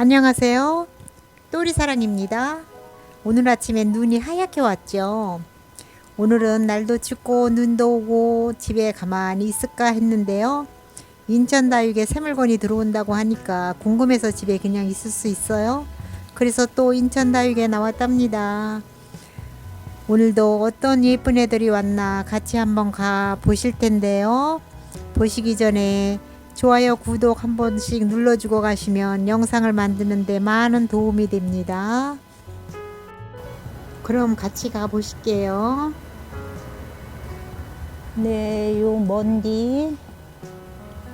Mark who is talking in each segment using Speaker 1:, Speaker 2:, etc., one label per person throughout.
Speaker 1: 안녕하세요. 또리사랑입니다. 오늘 아침에 눈이 하얗게 왔죠. 오늘은 날도 춥고 눈도 오고 집에 가만히 있을까 했는데요. 인천 다육에 새물건이 들어온다고 하니까 궁금해서 집에 그냥 있을 수 있어요. 그래서 또 인천 다육에 나왔답니다. 오늘도 어떤 예쁜 애들이 왔나 같이 한번 가 보실 텐데요. 보시기 전에 좋아요, 구독 한 번씩 눌러주고 가시면 영상을 만드는데 많은 도움이 됩니다. 그럼 같이 가 보실게요. 네, 요 먼디.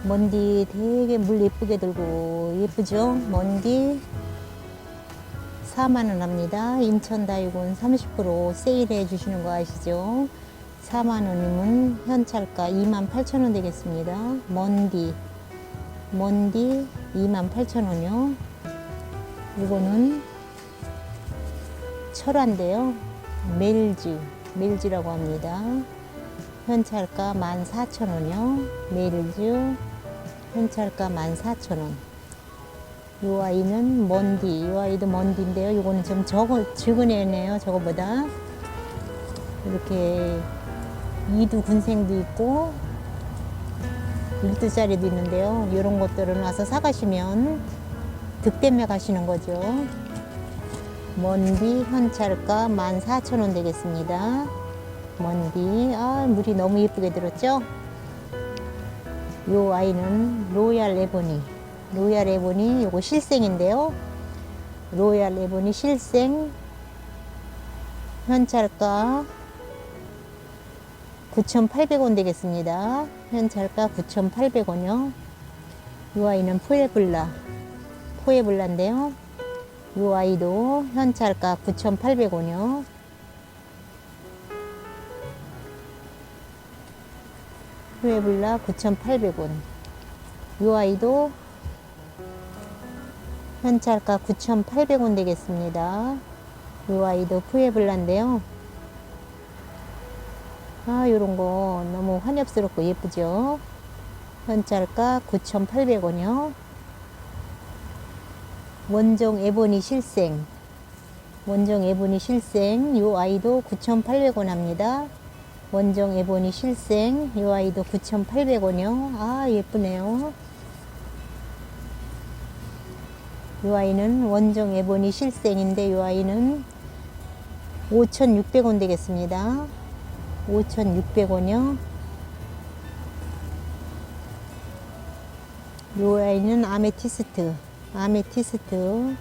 Speaker 1: 먼디 되게 물 예쁘게 들고 예쁘죠? 먼디 4만원 합니다. 인천 다육은 30% 세일해 주시는 거 아시죠? 4만원이면 현찰가 2만 8천원 되겠습니다. 먼디 먼디 28,000원이요. 이거는 철화인데요. 멜즈, 멜즈라고 합니다. 현찰가 14,000원이요. 멜즈, 현찰가 14,000원. 이 아이는 먼디, 이 아이도 먼디인데요. 이거는 좀 적어, 적은 애네요. 저거보다. 이렇게 이두 군생도 있고 1두짜리도 있는데요. 이런 것들은 와서 사가시면 득템에 가시는 거죠. 먼디 현찰가 14,000원 되겠습니다. 먼디, 아, 물이 너무 예쁘게 들었죠? 요 아이는 로얄 에보니. 로얄 에보니, 요거 실생인데요. 로얄 에보니 실생 현찰가 9,800원 되겠습니다. 현찰가 9,800원이요. 이 아이는 포에블라, 포에블라인데요. 이 아이도 현찰가 9,800원이요. 포에블라 9,800원. 이 아이도 현찰가 9,800원 되겠습니다. 이 아이도 포에블라인데요. 아, 요런 거 너무 환엽스럽고 예쁘죠? 현찰가 9,800원이요. 원종 에보니 실생. 원종 에보니 실생. 요 아이도 9,800원 합니다. 원종 에보니 실생. 요 아이도 9,800원이요. 아, 예쁘네요. 요 아이는 원종 에보니 실생인데 요 아이는 5,600원 되겠습니다. 5,600원이요. 요 아이는 아메티스트. 아메티스트.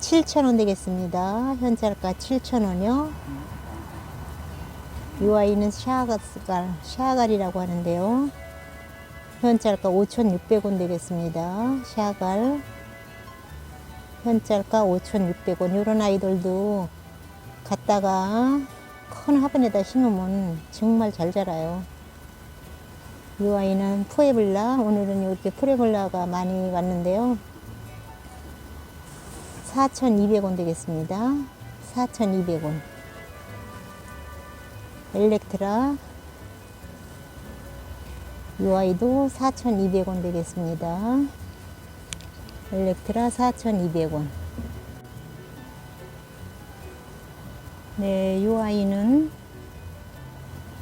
Speaker 1: 7,000원 되겠습니다. 현찰가 7,000원이요. 요 아이는 샤가스갈, 샤갈이라고 하는데요. 현찰가 5,600원 되겠습니다. 샤갈. 현찰가 5,600원. 요런 아이들도 갖다가 큰 화분에다 심으면 정말 잘 자라요. 이 아이는 푸에블라. 오늘은 이렇게 푸에블라가 많이 왔는데요. 4,200원 되겠습니다. 4,200원. 엘렉트라. 이 아이도 4,200원 되겠습니다. 엘렉트라 4,200원. 네, 이 아이는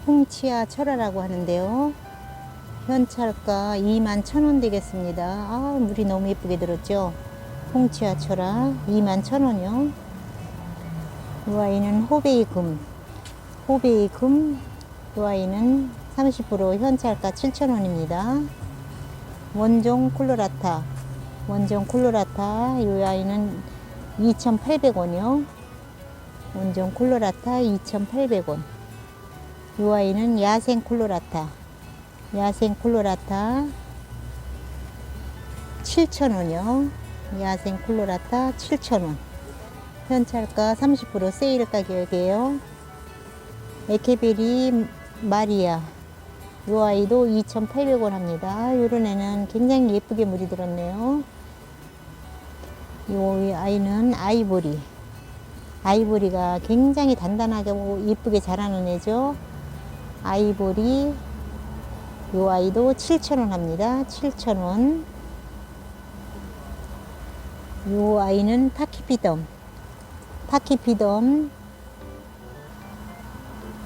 Speaker 1: 홍치아 철화라고 하는데요. 현찰가 2만 1천원 되겠습니다. 아, 물이 너무 예쁘게 들었죠? 홍치아 철화 2만 1천원이요. 이 아이는 호베이 금. 호베이 금. 이 아이는 30% 현찰가 7천원입니다. 원종 콜로라타. 원종 콜로라타. 이 아이는 2,800원이요. 원종 콜로라타 2,800원. 이 아이는 야생 콜로라타. 야생 콜로라타 7,000원이요. 야생 콜로라타 7,000원. 현찰가 30% 세일 가격이에요. 에케베리 마리아. 이 아이도 2,800원 합니다. 이런 애는 굉장히 예쁘게 물이 들었네요. 이 아이는 아이보리. 아이보리가 굉장히 단단하게 예쁘게 자라는 애죠. 아이보리 요 아이도 7,000원 합니다. 7,000원. 요 아이는 파키피덤. 파키피덤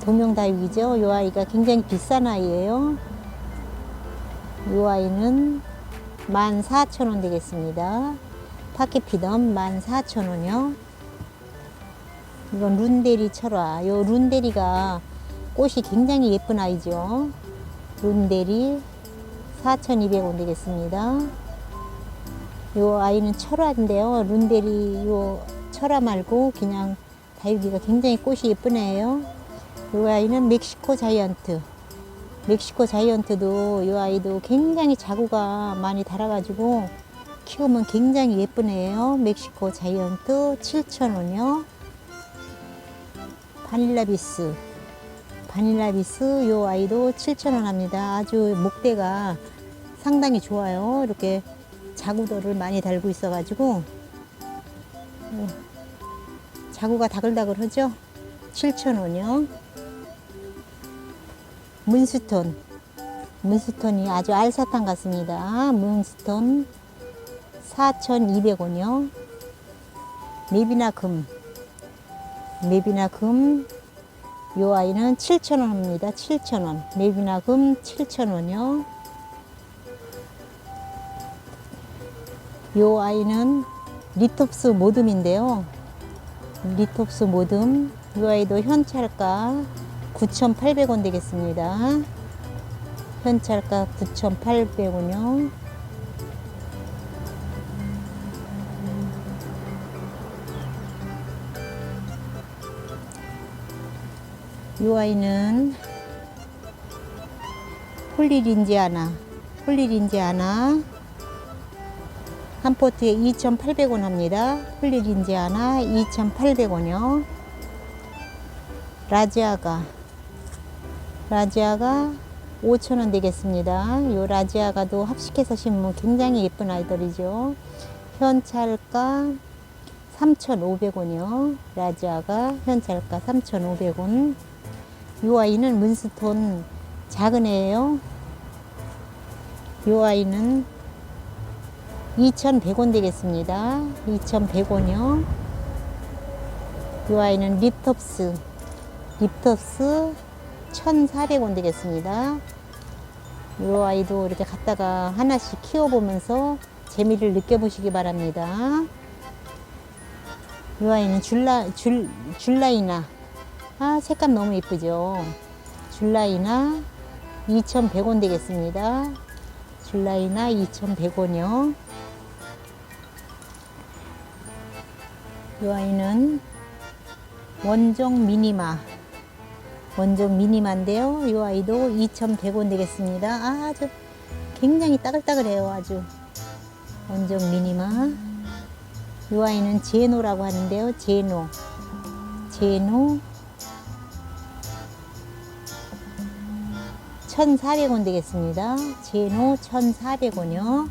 Speaker 1: 도명다육이죠. 요 아이가 굉장히 비싼 아이예요. 요 아이는 14,000원 되겠습니다. 파키피덤 14,000원이요. 이건 룬데리 철화. 요 룬데리가 꽃이 굉장히 예쁜 아이죠. 룬데리 4,200원 되겠습니다. 요 아이는 철화인데요. 룬데리 요 철화 말고 그냥 다육이가 굉장히 꽃이 예쁜 애예요. 요 아이는 멕시코 자이언트. 멕시코 자이언트도 요 아이도 굉장히 자구가 많이 달아가지고 키우면 굉장히 예쁜 애예요. 멕시코 자이언트 7,000원이요. 바닐라비스. 바닐라비스 요 아이도 7,000원 합니다. 아주 목대가 상당히 좋아요. 이렇게 자구도를 많이 달고 있어가지고 어, 자구가 다글다글하죠. 7,000원이요. 문스톤 문스톤이 아주 알사탕 같습니다. 문스톤 4,200원이요. 맵이나 금 맵이나 금 요 아이는 7,000원입니다. 7,000원. 맵이나 금 7,000원이요. 요 아이는 리톱스 모듬인데요. 리톱스 모듬. 요 아이도 현찰가 9,800원 되겠습니다. 현찰가 9,800원이요. 요 아이는 홀리린지아나 홀리린지아나 한 포트에 2,800원 합니다. 홀리린지아나 2,800원이요. 라지아가 라지아가 5,000원 되겠습니다. 요 라지아가도 합식해서 심으면 굉장히 예쁜 아이들이죠. 현찰가 3,500원이요. 라지아가 현찰가 3,500원. 요 아이는 문스톤 작은 애예요. 요 아이는 2,100원 되겠습니다. 2,100원이요. 요 아이는 립톱스. 립톱스 1,400원 되겠습니다. 요 아이도 이렇게 갖다가 하나씩 키워보면서 재미를 느껴보시기 바랍니다. 요 아이는 줄라, 줄, 줄라이나. 아, 색감 너무 예쁘죠? 줄라이나 2,100원 되겠습니다. 줄라이나 2,100원이요. 이 아이는 원종 미니마. 원종 미니마인데요. 이 아이도 2,100원 되겠습니다. 아주 굉장히 따글따글해요. 아주. 원종 미니마. 이 아이는 제노라고 하는데요. 제노. 제노. 1,400원 되겠습니다. 제노 1,400원이요.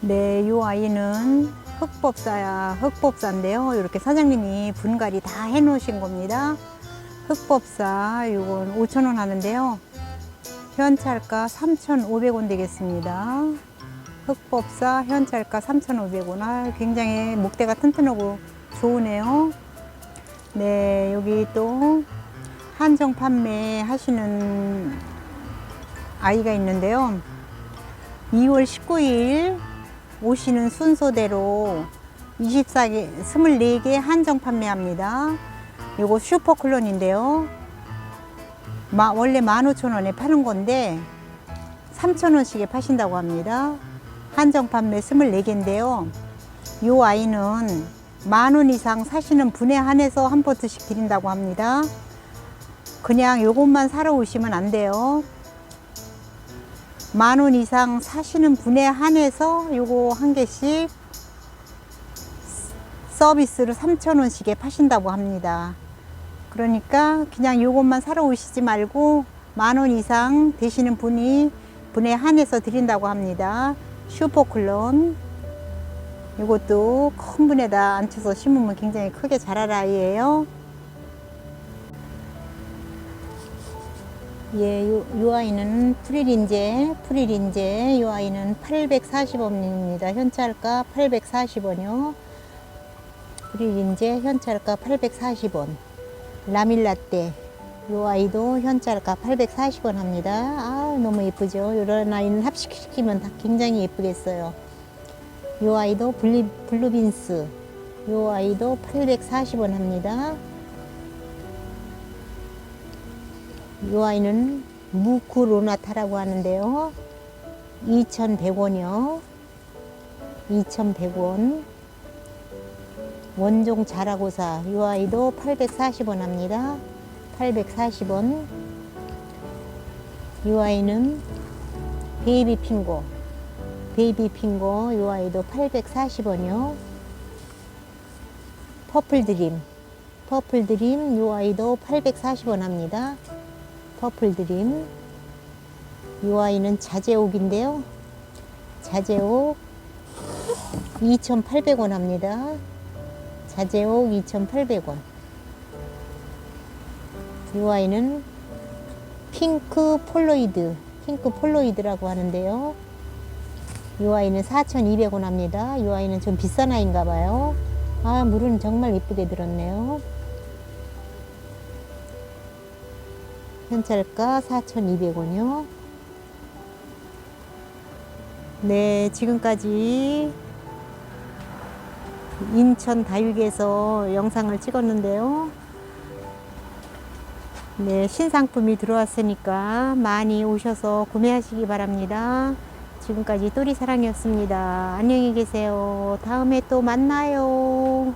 Speaker 1: 네, 요 아이는 흑법사야, 흑법사인데요. 이렇게 사장님이 분갈이 다 해 놓으신 겁니다. 흑법사, 요건 5,000원 하는데요. 현찰가 3,500원 되겠습니다. 흑법사 현찰가 3,500원. 아, 굉장히 목대가 튼튼하고 좋으네요. 네, 여기 또 한정 판매 하시는 아이가 있는데요. 2월 19일 오시는 순서대로 24개, 24개 한정 판매합니다. 요거 슈퍼 클론인데요. 마, 원래 15,000원에 파는 건데 3,000원씩에 파신다고 합니다. 한정 판매 24개인데요. 요 아이는 만 원 이상 사시는 분에 한해서 한 포트씩 드린다고 합니다. 그냥 요것만 사러 오시면 안 돼요. 만 원 이상 사시는 분에 한해서 요거 한 개씩 서비스로 3,000원씩에 파신다고 합니다. 그러니까 그냥 요것만 사러 오시지 말고 만 원 이상 되시는 분이 분에 한해서 드린다고 합니다. 슈퍼클론. 이것도 큰 분에다 앉혀서 심으면 굉장히 크게 자랄 아이예요. 예, 요, 요 아이는 프릴인제, 프릴인제, 요 아이는 840원입니다. 현찰가 840원이요. 프릴인제, 현찰가 840원. 라밀라떼, 요 아이도 현찰가 840원 합니다. 아, 너무 예쁘죠? 요런 아이는 합식시키면 다 굉장히 예쁘겠어요. 요 아이도 블리, 블루빈스, 요 아이도 840원 합니다. 요 아이는 무쿠로나타라고 하는데요. 2,100원이요. 2,100원. 원종 자라고사 요 아이도 840원 합니다. 840원. 요 아이는 베이비 핑거. 베이비 핑거 요 아이도 840원이요. 퍼플 드림. 퍼플 드림 요 아이도 840원 합니다. 퍼플 드림. 이 아이는 자제옥인데요. 자제옥 2,800원 합니다. 자제옥 2,800원. 이 아이는 핑크 폴로이드, 핑크 폴로이드라고 하는데요. 이 아이는 4,200원 합니다. 이 아이는 좀 비싼 아이인가 봐요. 아, 물은 정말 예쁘게 들었네요. 현찰가 4,200원이요. 네, 지금까지 인천 다육에서 영상을 찍었는데요. 네, 신상품이 들어왔으니까 많이 오셔서 구매하시기 바랍니다. 지금까지 또리사랑이었습니다. 안녕히 계세요. 다음에 또 만나요.